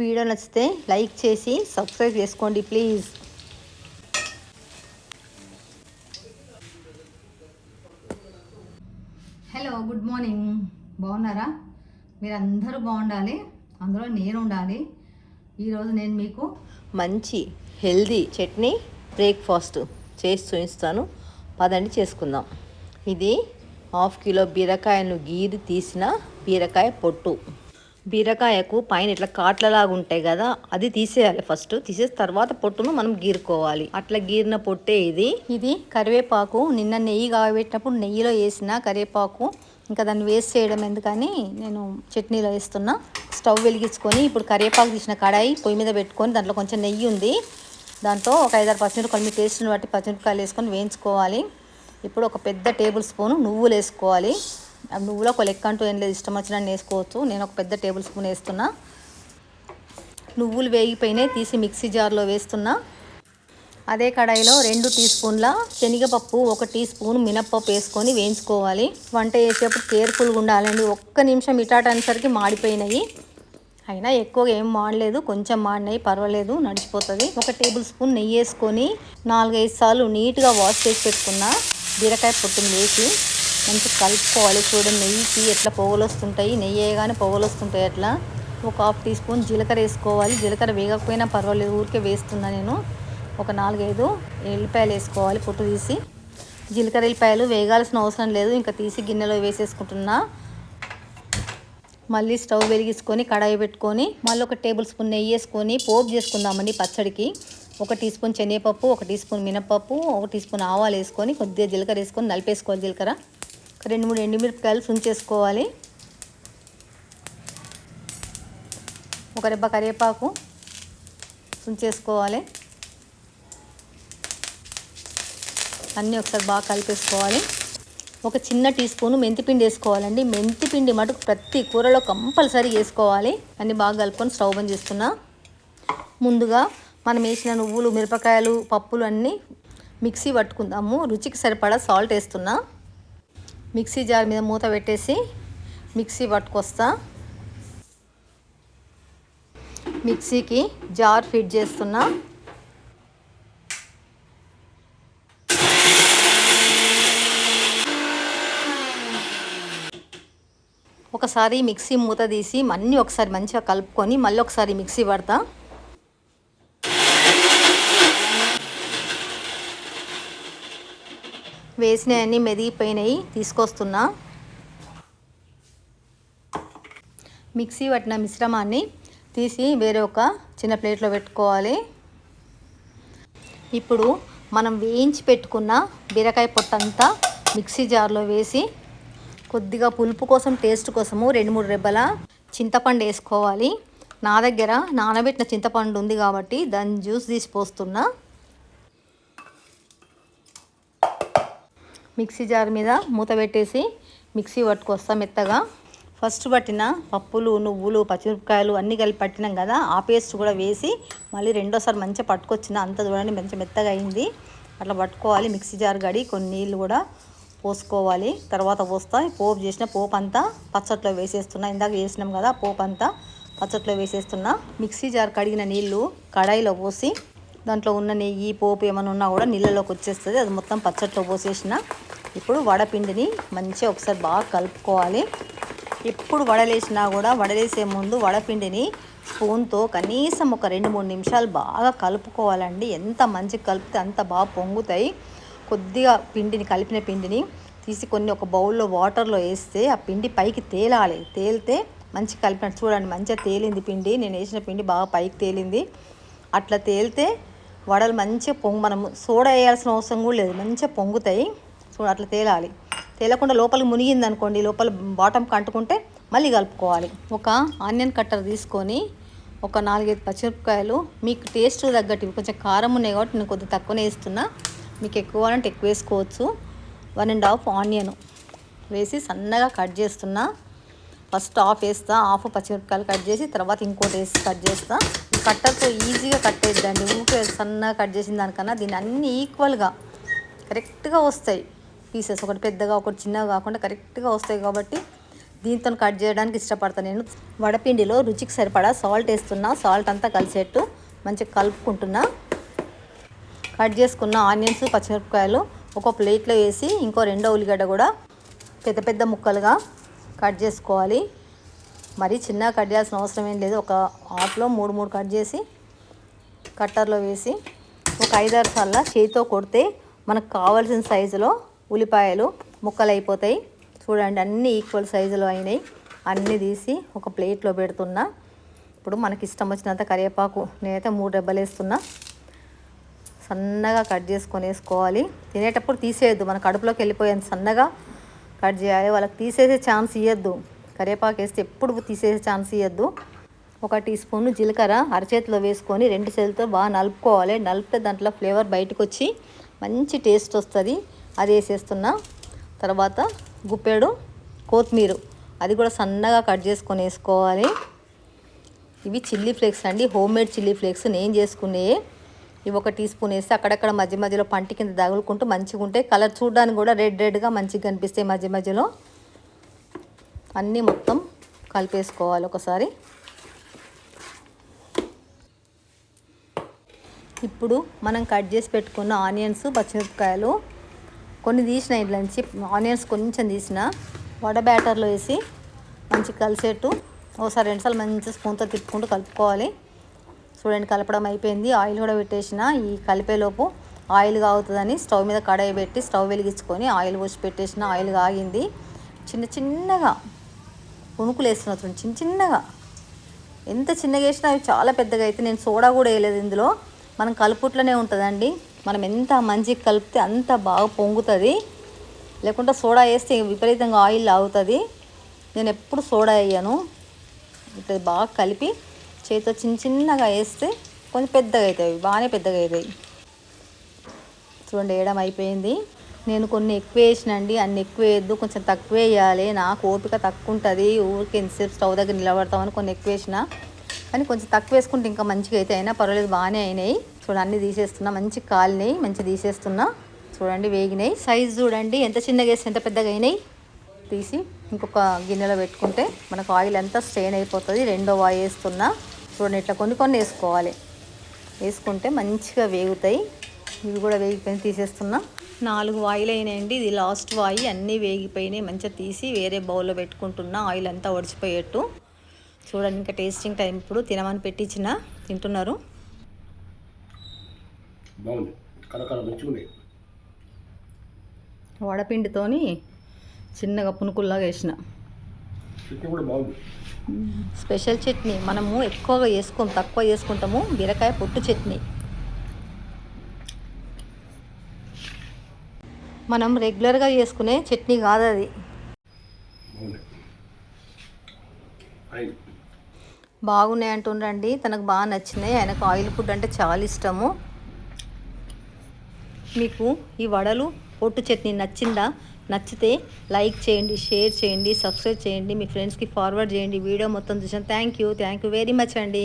Video నచ్చితే like చేసి subscribe చేసుకోండి ప్లీజ్. Hello good morning. బాగున్నారా? మీరు అందరూ బాగుండాలి. అందులో నేను ఉండాలి. ఈరోజు నేను మీకు మంచి హెల్దీ చట్నీ బ్రేక్ఫాస్ట్ చేసి చూపిస్తాను. పదండి చేసుకుందాం. ఇది హాఫ్ కిలో బీరకాయను గీరి తీసిన బీరకాయ పొట్టు. బీరకాయకు పైన ఇట్లా కాట్లలాగా ఉంటాయి కదా అది తీసేయాలి ఫస్ట్ తీసేసిన తర్వాత పొట్టును మనం గీరుకోవాలి. అట్లా గీరిన పొట్టే ఇది. ఇది కరివేపాకు నిన్న నెయ్యి కాబెట్టినప్పుడు నెయ్యిలో వేసిన కరివేపాకు. ఇంకా దాన్ని వేస్ట్ చేయడం ఎందుకని నేను చట్నీలో వేస్తున్నా. స్టవ్ వెలిగించుకొని ఇప్పుడు కరివేపాకు తీసిన కడాయి పొయ్యి మీద పెట్టుకొని దాంట్లో కొంచెం నెయ్యి ఉంది. దాంట్లో ఒక ఐదారు పచ్చిమిరపకాయలు మీ టేస్ట్ని బట్టి పచ్చిమిరపకాయలు వేసుకొని వేయించుకోవాలి. ఇప్పుడు ఒక పెద్ద టేబుల్ స్పూన్ నువ్వులు వేసుకోవాలి. నువ్వులో ఒక లెక్క అంటూ ఏం లేదు. ఇష్టం వచ్చినట్టు వేసుకోవచ్చు. నేను ఒక పెద్ద టేబుల్ స్పూన్ వేస్తున్నా. నువ్వులు వేగిపోయినాయి. తీసి మిక్సీ జార్లో వేస్తున్నా. అదే కడాయిలో రెండు టీ స్పూన్ల శనగపప్పు ఒక టీ స్పూన్ మినప్పప్పు వేసుకొని వేయించుకోవాలి. వంట చేసేటప్పుడు కేర్ఫుల్గా ఉండాలండి. ఒక్క నిమిషం ఇటాటనేసరికి మాడిపోయినాయి. అయినా ఎక్కువగా ఏం మాడలేదు. కొంచెం మాడినాయి. పర్వాలేదు. నడిచిపోతుంది. ఒక టేబుల్ స్పూన్ నెయ్యి వేసుకొని నాలుగైదు సార్లు నీట్గా వాష్ చేసి పెట్టుకున్న. బీరకాయ పొట్టును వేసి మంచి కలుపుకోవాలి చూడండి నెయ్యికి ఎట్లా పొగలు వస్తుంటాయి నెయ్యి వేయగానే పొగలు వస్తుంటాయి అట్లా. ఒక హాఫ్ టీ స్పూన్ జీలకర్ర వేసుకోవాలి. జీలకర్ర వేగకపోయినా పర్వాలేదు ఊరికే వేస్తున్నా నేను. ఒక నాలుగైదు ఎల్లిపాయలు వేసుకోవాలి పొట్టు తీసి. జీలకర్ర ఎల్లిపాయలు వేగాల్సిన అవసరం లేదు ఇంకా తీసి గిన్నెలో వేసేసుకుంటున్నా. మళ్ళీ స్టవ్ వెలిగించుకొని కడాయి పెట్టుకొని మళ్ళీ ఒక టేబుల్ స్పూన్ నెయ్యి వేసుకొని పోపు చేసుకుందామండి పచ్చడికి. ఒక టీ స్పూన్ శనగపప్పు ఒక టీ స్పూన్ మినపప్పు ఒక టీ స్పూన్ ఆవాలు వేసుకొని కొద్దిగా జీలకర్ర వేసుకొని నలిపేసుకోవాలి జీలకర్ర. రెండు మూడు ఎండుమిరపకాయలు సుంచేసుకోవాలి ఒక రెబ్బ కరివేపాకు సుంచేసుకోవాలి అన్నీ ఒకసారి బాగా కలిపేసుకోవాలి. ఒక చిన్న టీ స్పూన్ మెంతిపిండి వేసుకోవాలండి. మెంతిపిండి మటుకు ప్రతి కూరలో కంపల్సరీ వేసుకోవాలి. అన్నీ బాగా కలుపుకొని స్టవ్ బంద్ చేస్తున్నా. ముందుగా మనం వేసిన నువ్వులు మిరపకాయలు పప్పులు అన్నీ మిక్సీ పట్టుకుందాము. రుచికి సరిపడా సాల్ట్ వేస్తున్నా. మిక్సీ జార్ మీద మూత పెట్టేసి మిక్సీ పట్టుకొస్తా. మిక్సీకి జార్ ఫిట్ చేస్తున్నా. ఒకసారి మిక్సీ మూత తీసి అన్నీ ఒకసారి మంచిగా కలుపుకొని మళ్ళీ ఒకసారి మిక్సీ పడతా. వేసినవన్నీ మెదిగిపోయినాయి తీసుకొస్తున్నా. మిక్సీ పట్టిన మిశ్రమాన్ని తీసి వేరే ఒక చిన్న ప్లేట్లో పెట్టుకోవాలి. ఇప్పుడు మనం వేయించి పెట్టుకున్న బీరకాయ పొట్టంతా మిక్సీ జార్లో వేసి కొద్దిగా పులుపు కోసం టేస్ట్ కోసము రెండు మూడు రెబ్బల చింతపండు వేసుకోవాలి. నా దగ్గర నానబెట్టిన చింతపండు ఉంది కాబట్టి దాని జ్యూస్ తీసి పోస్తున్నా. మిక్సీ జార్ మీద మూత పెట్టేసి మిక్సీ పట్టుకొస్తా మెత్తగా. ఫస్ట్ పట్టిన పప్పులు నువ్వులు పచ్చిమిరపకాయలు అన్నీ కలిపి పట్టినాం కదా ఆ పేస్ట్ కూడా వేసి మళ్ళీ రెండోసారి మంచిగా పట్టుకొచ్చిన అంత చూడండి మంచి మెత్తగా అయింది. అట్లా పట్టుకోవాలి మిక్సీ జార్ గడి కొన్ని నీళ్ళు కూడా పోసుకోవాలి. తర్వాత పోస్తా పోపు చేసిన పోపు అంతా పచ్చట్లో వేసేస్తున్నా. ఇందాక వేసినాం కదా పోపు అంతా పచ్చట్లో వేసేస్తున్నా. మిక్సీ జార్ కడిగిన నీళ్ళు కడాయిలో పోసి దాంట్లో ఉన్న నెయ్యి పోపు ఏమైనా ఉన్నా కూడా నీళ్ళలోకి వచ్చేస్తుంది. అది మొత్తం పచ్చట్లో పోసేసిన. ఇప్పుడు వడపిండిని మంచిగా ఒకసారి బాగా కలుపుకోవాలి. ఎప్పుడు వడలేసినా కూడా వడలేసే ముందు వడపిండిని స్పూన్తో కనీసం ఒక రెండు మూడు నిమిషాలు బాగా కలుపుకోవాలండి. ఎంత మంచిగా కలిపితే అంత బాగా పొంగుతాయి. కొద్దిగా పిండిని కలిపిన పిండిని తీసి కొన్ని ఒక బౌల్లో వాటర్లో వేస్తే ఆ పిండి పైకి తేలాలి. తేలితే మంచి కలిపినట్టు చూడండి మంచిగా తేలింది పిండి. నేను వేసిన పిండి బాగా పైకి తేలింది. అట్లా తేలితే వడలు మంచిగా పొంగు మనం సోడా వేయాల్సిన అవసరం కూడా లేదు. మంచిగా పొంగుతాయి. సో అట్లా తేలాలి. తేలకుండా లోపలికి మునిగింది అనుకోండి లోపల బాటం కంటుకుంటే మళ్ళీ కలుపుకోవాలి. ఒక ఆనియన్ కట్టర్ తీసుకొని ఒక నాలుగైదు పచ్చిమిరపకాయలు మీకు టేస్ట్ తగ్గట్టు కొంచెం కారం ఉన్నాయి కాబట్టి నేను కొద్దిగా తక్కువనే వేస్తున్నా. మీకు ఎక్కువ అంటే ఎక్కువ వేసుకోవచ్చు. వన్ అండ్ హాఫ్ ఆనియన్ వేసి సన్నగా కట్ చేస్తున్నా. ఫస్ట్ హాఫ్ వేస్తా హాఫ్ పచ్చిమిరపకాయలు కట్ చేసి తర్వాత ఇంకోటి వేసి కట్ చేస్తా. కట్టర్తో ఈజీగా కట్టేద్దండి. ఊకే సన్నగా కట్ చేసిన దానికన్నా దీన్ని అన్ని ఈక్వల్గా కరెక్ట్గా వస్తాయి. పీసెస్ ఒకటి పెద్దగా ఒకటి చిన్నగా కాకుండా కరెక్ట్గా వస్తాయి కాబట్టి దీంతో కట్ చేయడానికి ఇష్టపడతాను. నేను వడపిండిలో రుచికి సరిపడా సాల్ట్ వేస్తున్నా. సాల్ట్ అంతా కలిసేట్టు మంచిగా కలుపుకుంటున్నా. కట్ చేసుకున్న ఆనియన్స్ పచ్చిమిరపకాయలు ఒక ప్లేట్లో వేసి ఇంకో రెండో ఉల్లిగడ్డ కూడా పెద్ద పెద్ద ముక్కలుగా కట్ చేసుకోవాలి. మరీ చిన్నగా కట్ చేయాల్సిన అవసరం ఏం లేదు. ఒక హాఫ్లో మూడు మూడు కట్ చేసి కట్టర్లో వేసి ఒక ఐదారు సార్లు చేతితో కొడితే మనకు కావాల్సిన సైజులో ఉల్లిపాయలు ముక్కలు అయిపోతాయి. చూడండి అన్నీ ఈక్వల్ సైజులో అయినాయి. అన్నీ తీసి ఒక ప్లేట్లో పెడుతున్నా. ఇప్పుడు మనకి ఇష్టం వచ్చినంత కరివేపాకు నేనైతే మూడు రెబ్బలు వేస్తున్నా. సన్నగా కట్ చేసుకొని వేసుకోవాలి. తినేటప్పుడు తీసేయద్దు. మన కడుపులోకి వెళ్ళిపోయేంత సన్నగా కట్ చేయాలి. వాళ్ళకి తీసేసే ఛాన్స్ ఇవ్వద్దు కరివేపాకు వేస్తే ఎప్పుడు తీసేసే ఛాన్స్ ఇవ్వద్దు ఒక టీ స్పూన్ జీలకర్ర అరచేతిలో వేసుకొని రెండు చేతులతో బాగా నలుపుకోవాలి. నలిపితే దాంట్లో ఫ్లేవర్ బయటకు వచ్చి మంచి టేస్ట్ వస్తుంది. అది వేసేస్తున్నా. తర్వాత గుప్పెడు కొత్తిమీర. అది కూడా సన్నగా కట్ చేసుకొని వేసుకోవాలి. ఇవి చిల్లీ ఫ్లేక్స్ అండి. హోమ్ మేడ్ చిల్లీ ఫ్లేక్స్ నేను చేసుకునే ఇవి ఒక టీ స్పూన్ వేస్తే అక్కడక్కడ మధ్య మధ్యలో పంటి కింద తగులుకుంటూ మంచిగా ఉంటాయి కలర్ చూడడానికి కూడా రెడ్ రెడ్గా మంచిగా కనిపిస్తాయి మధ్య మధ్యలో. అన్నీ మొత్తం కలిపేసుకోవాలి ఒకసారి. ఇప్పుడు మనం కట్ చేసి పెట్టుకున్న ఆనియన్స్ పచ్చిమిరపకాయలు కొన్ని తీసిన ఇట్లా నుంచి ఆనియన్స్ కొంచెం తీసిన వడ బ్యాటర్లో వేసి మంచిగా కలిసేట్టు ఒకసారి రెండుసార్లు మంచి స్పూన్తో తిప్పుకుంటూ కలుపుకోవాలి. చూడండి కలపడం అయిపోయింది. ఆయిల్ కూడా పెట్టేసిన. ఈ కలిపేలోపు ఆయిల్ కాగుతుందని స్టవ్ మీద కడాయి పెట్టి స్టవ్ వెలిగించుకొని ఆయిల్ పోసి పెట్టేసిన. ఆయిల్ కాగింది. చిన్న చిన్నగా పుణుకులు వేస్తున్నా చూడండి చిన్న చిన్నగా. ఎంత చిన్నగా వేసినా అవి చాలా పెద్దగా అయితే నేను సోడా కూడా వేయలేదు ఇందులో. మనం కలుపుట్లోనే ఉంటుందండి. మనం ఎంత మంచిగా కలిపితే అంత బాగా పొంగుతుంది. లేకుంటే సోడా వేస్తే విపరీతంగా ఆయిల్ అవుతుంది నేను ఎప్పుడు సోడా వేయను. ఇట్లా బాగా కలిపి చేతితో చిన్న చిన్నగా వేస్తే కొంచెం పెద్దగా అవుతాయి. బాగానే పెద్దగా అవుతాయి. చూడండి వేయడం అయిపోయింది. నేను కొన్ని ఎక్కువ వేసినండి అన్ని ఎక్కువ వేయద్దు కొంచెం తక్కువ వేయాలి నాకు ఓపిక తక్కువ ఉంటుంది ఊరికి ఎంతసేపు స్టవ్ దగ్గర నిలబడతామని కొన్ని ఎక్కువ వేసిన కానీ కొంచెం తక్కువ వేసుకుంటే ఇంకా మంచిగా అయితే అయినా పర్వాలేదు బాగానే అయినాయి. చూడండి అన్నీ తీసేస్తున్నా మంచి కాలినాయి మంచిగా తీసేస్తున్నా. చూడండి వేగినాయి. సైజు చూడండి ఎంత చిన్నగా వేసి ఎంత పెద్దగా అయినాయి? తీసి ఇంకొక గిన్నెలో పెట్టుకుంటే మనకు ఆయిల్ అంతా స్ట్రెయిన్ అయిపోతుంది. రెండో ఆయిల్ వేస్తున్నా. చూడండి ఇట్లా కొన్ని కొన్ని వేసుకోవాలి. వేసుకుంటే మంచిగా వేగుతాయి. ఇవి కూడా వేగిపోయి తీసేస్తున్నా. నాలుగు వాయిలు అయినాయండి ఇది లాస్ట్ వాయి. అన్నీ వేగిపోయినాయి. మంచిగా తీసి వేరే బౌల్లో పెట్టుకుంటున్నా. ఆయిల్ అంతా ఒడిచిపోయేట్టు. చూడండి ఇంకా టేస్టింగ్ టైం. ఇప్పుడు తినమని పెట్టించిన తింటున్నారు. వడపిండితోని చిన్నగా పునుకుల్లాగా వేసిన. స్పెషల్ చట్నీ. మనము ఎక్కువగా వేసుకోం తక్కువ చేసుకుంటాము బీరకాయ పొట్టు చట్నీ. మనం రెగ్యులర్గా చేసుకునే చట్నీ కాదు అది. బాగున్నాయి అంటుండ్రండి. తనకు బాగా నచ్చినాయి ఆయనకు ఆయిల్ ఫుడ్ అంటే చాలా ఇష్టము. మీకు ఈ వడలు పొట్టు చట్నీ నచ్చిందా? నచ్చితే లైక్ చేయండి షేర్ చేయండి సబ్స్క్రైబ్ చేయండి. మీ ఫ్రెండ్స్కి ఫార్వర్డ్ చేయండి. వీడియో మొత్తం చూసాను thank you thank you very much అండి.